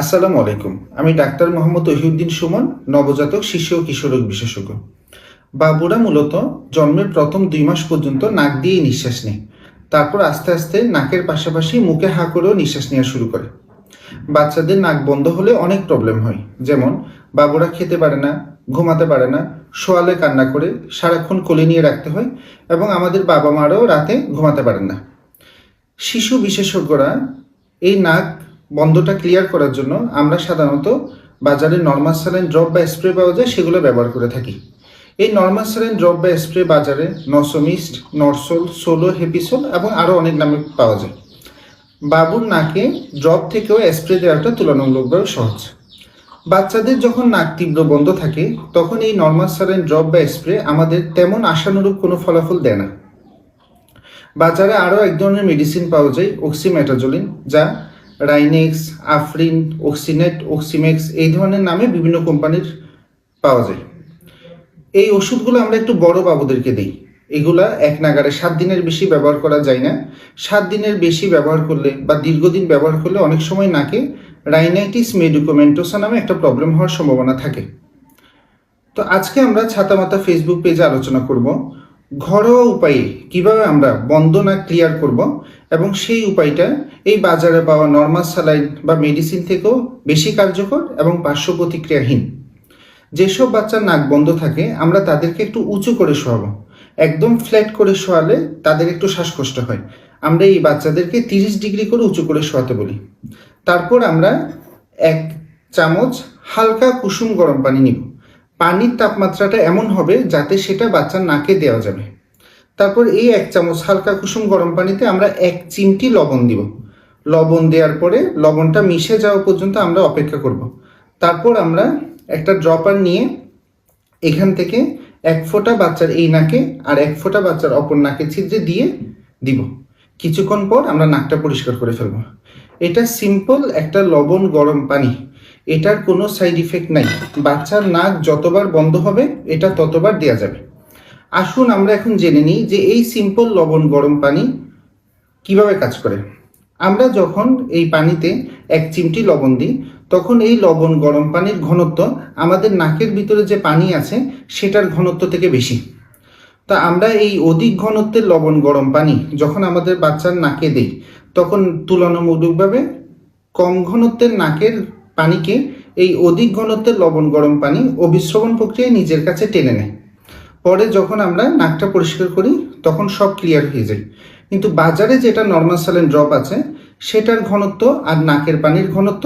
আসসালামু আলাইকুম। আমি ডাক্তার মোহাম্মদ তহিউদ্দিন সুমন, নবজাতক শিশু ও কিশোরক বিশেষজ্ঞ। বাবুরা মূলত জন্মের প্রথম দুই মাস পর্যন্ত নাক দিয়েই নিঃশ্বাস নেয়। তারপর আস্তে আস্তে নাকের পাশাপাশি মুখে হা করেও নিঃশ্বাস নেওয়া শুরু করে। বাচ্চাদের নাক বন্ধ হলে অনেক প্রবলেম হয়। যেমন, বাবুরা খেতে পারে না, ঘুমাতে পারে না, শোয়ালে কান্না করে, সারাক্ষণ কোলে নিয়ে রাখতে হয় এবং আমাদের বাবা মারাও রাতে ঘুমাতে পারেন না। শিশু বিশেষজ্ঞরা এই নাক বন্ধটা ক্লিয়ার করার জন্য আমরা সাধারণত বাজারে নর্মাল স্যালাইন ড্রপ বা স্প্রে পাওয়া যায়, সেগুলো ব্যবহার করে থাকি। এই নর্মাল স্যালাইন ড্রপ বা স্প্রে বাজারে নসোমিস্ট নরসোল সোলো হেপিসোল এবং আরও অনেক নামে পাওয়া যায়। বাবুর নাকে ড্রপ থেকেও স্প্রে দেওয়াটা তুলনামূলকভাবে সহজ। বাচ্চাদের যখন নাক তীব্র বন্ধ থাকে, তখন এই নর্মাল স্যালাইন ড্রপ বা স্প্রে আমাদের তেমন আশানুরূপ কোনো ফলাফল দেয় না। বাজারে আরও এক ধরনের মেডিসিন পাওয়া যায় অক্সিমেটাজোলিন যা রাইনেক্স, আফরিন, অক্সিনেট, অক্সিমেক্স এই ধরনের নামে বিভিন্ন কোম্পানির পাওয়া যায়। এই ওষুধগুলো আমরা একটু বড় বাবুদেরকে দিই। এগুলা এক নাগারে সাত দিনের বেশি ব্যবহার করা যায় না। সাত দিনের বেশি ব্যবহার করলে বা দীর্ঘদিন ব্যবহার করলে অনেক সময় নাকে রাইনাইটিস মেডিকোমেন্টোসা নামে একটা প্রবলেম হওয়ার সম্ভাবনা থাকে। তো আজকে আমরা ছাতা ছাতামাতা ফেসবুক পেজে আলোচনা করব। ঘরোয়া উপায়ে কীভাবে আমরা বন্ধ না ক্লিয়ার করব এবং সেই উপায়টা এই বাজারে পাওয়া নর্মাল স্যালাইন বা মেডিসিন থেকেও বেশি কার্যকর এবং পার্শ্ব প্রতিক্রিয়াহীন। যেসব বাচ্চার নাক বন্ধ থাকে, আমরা তাদেরকে একটু উঁচু করে শোয়াবো। একদম ফ্ল্যাট করে শোয়ালে তাদের একটু শ্বাসকষ্ট হয়। আমরা এই বাচ্চাদেরকে তিরিশ ডিগ্রি করে উঁচু করে শোয়াতে বলি। তারপর আমরা এক চামচ হালকা কুসুম গরম পানি নিব। পানির তাপমাত্রাটা এমন হবে যাতে সেটা বাচ্চার নাকে দেওয়া যাবে। তারপর এই এক চামচ হালকা কুসুম গরম পানিতে আমরা এক চিমটি লবণ দিব। লবণ দেওয়ার পরে লবণটা মিশে যাওয়া পর্যন্ত আমরা অপেক্ষা করব। তারপর আমরা একটা ড্রপার নিয়ে এখান থেকে এক ফোঁটা বাচ্চার এই নাকে আর এক ফোঁটা বাচ্চার অপর নাকে ছিদ্রে দিয়ে দিব। কিছুক্ষণ পর আমরা নাকটা পরিষ্কার করে ফেলব। এটা সিম্পল একটা লবণ গরম পানি। এটার কোনো সাইড ইফেক্ট নাই। বাচ্চার নাক যতবার বন্ধ হবে, এটা ততবার দেওয়া যাবে। আসুন আমরা এখন জেনে নিই যে এই সিম্পল লবণ গরম পানি কীভাবে কাজ করে। আমরা যখন এই পানিতে এক চিমটি লবণ দিই, তখন এই লবণ গরম পানির ঘনত্ব আমাদের নাকের ভিতরে যে পানি আছে, সেটার ঘনত্ব থেকে বেশি। তা আমরা এই অধিক ঘনত্বের লবণ গরম পানি যখন আমাদের বাচ্চার নাকে দেই, তখন তুলনামূলকভাবে কম ঘনত্বের নাকের পানিকে এই অধিক ঘনত্বের লবণ গরম পানি অভিশ্রবণ প্রক্রিয়ায় নিজের কাছে টেনে নেয়। পরে যখন আমরা নাকটা পরিষ্কার করি, তখন সব ক্লিয়ার হয়ে যায়। কিন্তু বাজারে যেটা নর্মাল সালেন ড্রপ আছে, সেটার ঘনত্ব আর নাকের পানির ঘনত্ব